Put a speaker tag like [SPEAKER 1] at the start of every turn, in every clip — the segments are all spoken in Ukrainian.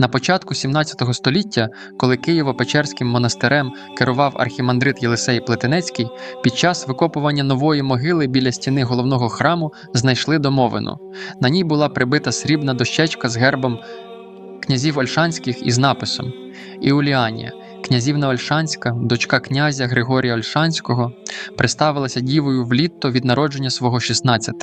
[SPEAKER 1] На початку 17 століття, коли Києво-Печерським монастирем керував архімандрит Єлисей Плетенецький, під час викопування нової могили біля стіни головного храму знайшли домовину. На ній була прибита срібна дощечка з гербом князів Ольшанських із написом Іуліанія. Князівна Ольшанська, дочка князя Григорія Ольшанського, представилася дівою в літо від народження свого 16.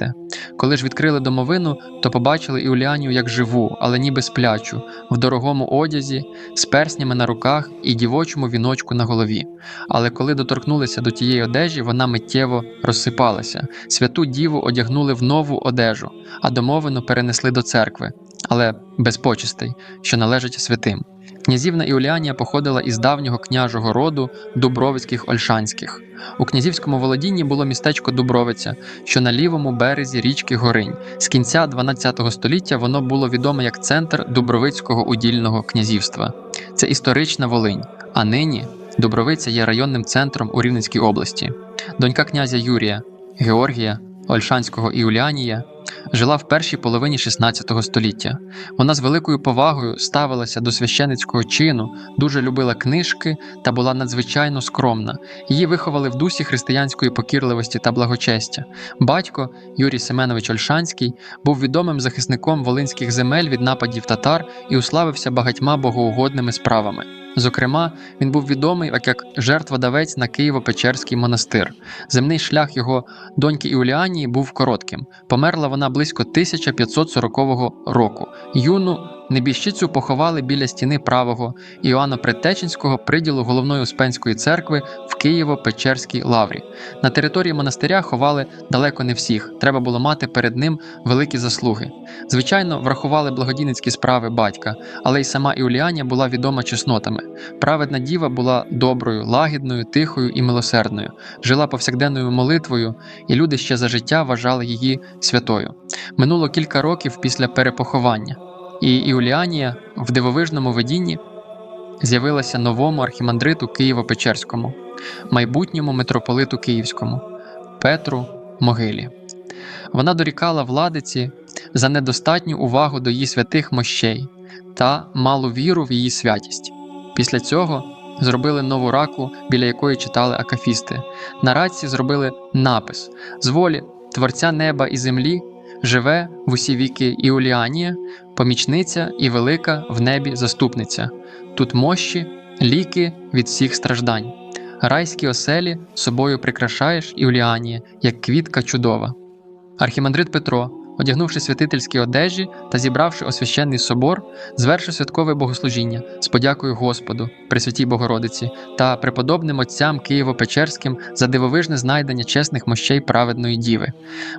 [SPEAKER 1] Коли ж відкрили домовину, то побачили Іуліанію як живу, але ніби сплячу, в дорогому одязі, з перснями на руках і дівочому віночку на голові. Але коли доторкнулися до тієї одежі, вона миттєво розсипалася. Святу діву одягнули в нову одежу, а домовину перенесли до церкви, але без почестей, що належать святим. Князівна Іуліанія походила із давнього княжого роду Дубровицьких Ольшанських. У князівському володінні було містечко Дубровиця, що на лівому березі річки Горинь. З кінця 12 століття воно було відоме як центр Дубровицького удільного князівства. Це історична Волинь, а нині Дубровиця є районним центром у Рівненській області. Донька князя Юрія, Георгія, Ольшанського і Улянія жила в першій половині 16 століття. Вона з великою повагою ставилася до священицького чину, дуже любила книжки та була надзвичайно скромна. Її виховали в дусі християнської покірливості та благочестя. Батько Юрій Семенович Ольшанський був відомим захисником волинських земель від нападів татар і уславився багатьма богоугодними справами. Зокрема, він був відомий як жертводавець на Києво-Печерський монастир. Земний шлях його доньки Іуліанії був коротким. Померла вона близько 1540 року. Юну небіжчицю поховали біля стіни правого Іоанна Предтеченського приділу головної Успенської церкви в Києво-Печерській лаврі. На території монастиря ховали далеко не всіх. Треба було мати перед ним великі заслуги. Звичайно, врахували благодійницькі справи батька, але й сама Іуліанія була відома чеснотами. Праведна діва була доброю, лагідною, тихою і милосердною, жила повсякденною молитвою, і люди ще за життя вважали її святою. Минуло кілька років після перепоховання, і Іуліанія в дивовижному видінні з'явилася новому архімандриту Києво-Печерському, майбутньому митрополиту Київському Петру Могилі. Вона дорікала владиці за недостатню увагу до її святих мощей та малу віру в її святість. Після цього зробили нову раку, біля якої читали акафісти. На раці зробили напис з волі Творця неба і землі живе в усі віки Іуліанія, помічниця і велика в небі заступниця. Тут мощі, ліки від всіх страждань. Райські оселі собою прикрашаєш Іуліанія, як квітка чудова. Архімандрит Петро, одягнувши святительські одежі та зібравши освященний собор, звершив святкове богослужіння з подякою Господу, Пресвятій Богородиці та преподобним отцям Києво-Печерським за дивовижне знайдення чесних мощей праведної діви.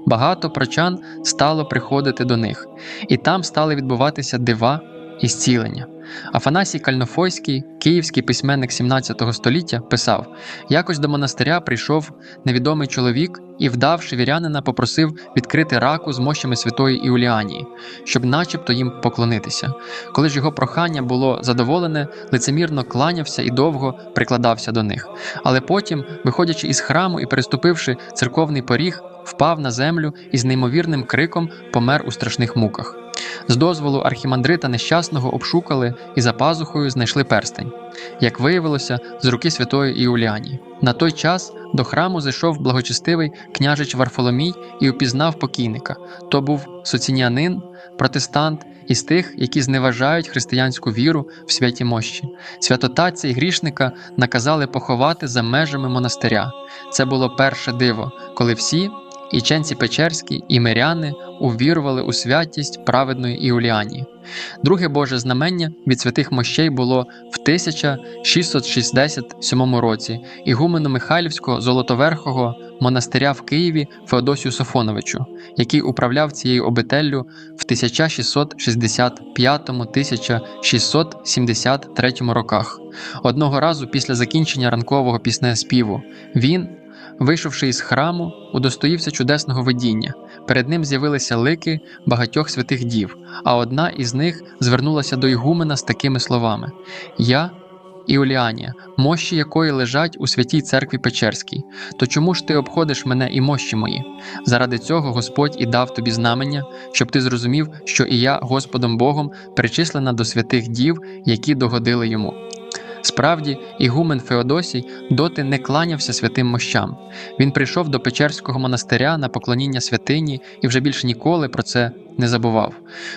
[SPEAKER 1] Багато прочан стало приходити до них, і там стали відбуватися дива і зцілення. Афанасій Кальнофойський, київський письменник 17 століття, писав: якось до монастиря прийшов невідомий чоловік і, вдавши вірянина, попросив відкрити раку з мощами святої Іуліанії, щоб начебто їм поклонитися. Коли ж його прохання було задоволене, лицемірно кланявся і довго прикладався до них. Але потім, виходячи із храму і переступивши церковний поріг, впав на землю і з неймовірним криком помер у страшних муках. З дозволу архімандрита нещасного обшукали і за пазухою знайшли перстень, як виявилося, з руки святої Іуліанії. На той час до храму зайшов благочестивий княжич Варфоломій і упізнав покійника. То був соцінянин, протестант із тих, які зневажають християнську віру в святі мощі. Святотатця і грішника наказали поховати за межами монастиря. Це було перше диво, коли всі. І ченці Печерські, і миряни увірували у святість праведної Іуліанії. Друге Боже знамення від святих мощей було в 1667 році ігумену Михайлівського Золотоверхого монастиря в Києві Феодосію Софоновичу, який управляв цією обителлю в 1665-1673 роках. Одного разу після закінчення ранкового піснеспіву він Вийшовши із храму, удостоївся чудесного видіння. Перед ним з'явилися лики багатьох святих дів, а одна із них звернулася до Ігумена з такими словами: Я, Іуліанія, мощі якої лежать у святій церкві Печерській. То чому ж ти обходиш мене і мощі мої? Заради цього Господь і дав тобі знамення, щоб ти зрозумів, що і я, Господом Богом, причислена до святих дів, які догодили йому. Справді, ігумен Феодосій доти не кланявся святим мощам. Він прийшов до Печерського монастиря на поклоніння святині і вже більше ніколи про це не забував.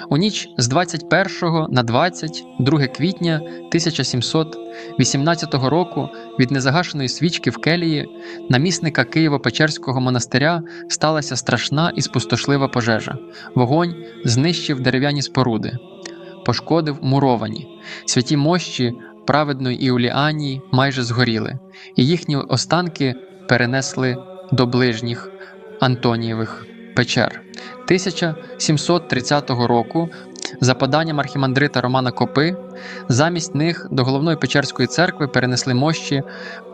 [SPEAKER 1] У ніч з 21 на 22 квітня 1718 року від незагашеної свічки в келії намісника Києво-Печерського монастиря сталася страшна і спустошлива пожежа. Вогонь знищив дерев'яні споруди, пошкодив муровані. Святі мощі праведної Іуліанії майже згоріли, і їхні останки перенесли до ближніх Антонієвих печер. 1730 року, за поданням архімандрита Романа Копи, замість них до головної Печерської церкви перенесли мощі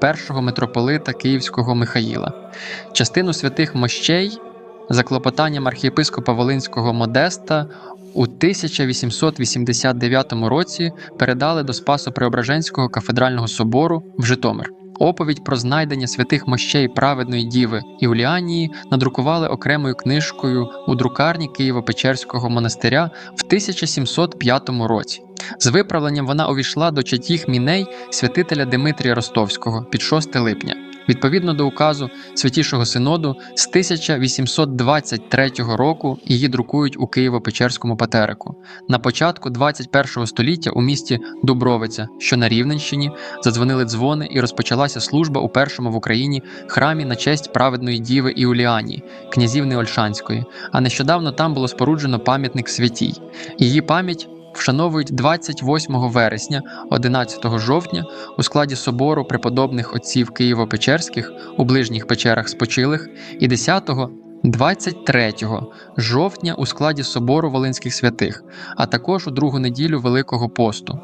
[SPEAKER 1] першого митрополита Київського Михаїла. Частину святих мощей за клопотанням архієпископа Волинського Модеста у 1889 році передали до Спасо-Преображенського кафедрального собору в Житомир. Оповідь про знайдення святих мощей праведної діви Іуліанії надрукували окремою книжкою у друкарні Києво-Печерського монастиря в 1705 році. З виправленням вона увійшла до чатіх міней святителя Димитрія Ростовського під 6 липня. Відповідно до указу Святішого Синоду з 1823 року її друкують у Києво-Печерському патерику. На початку 21 століття у місті Дубровиця, що на Рівненщині, задзвонили дзвони і розпочалася служба у першому в Україні храмі на честь праведної діви Іуліанії, князівни Ольшанської. А нещодавно там було споруджено пам'ятник святій. Її пам'ять вшановують 28 вересня, 11 жовтня у складі собору преподобних отців Києво-Печерських у ближніх печерах спочилих і 10 23 жовтня у складі собору Волинських святих, а також у другу неділю Великого посту.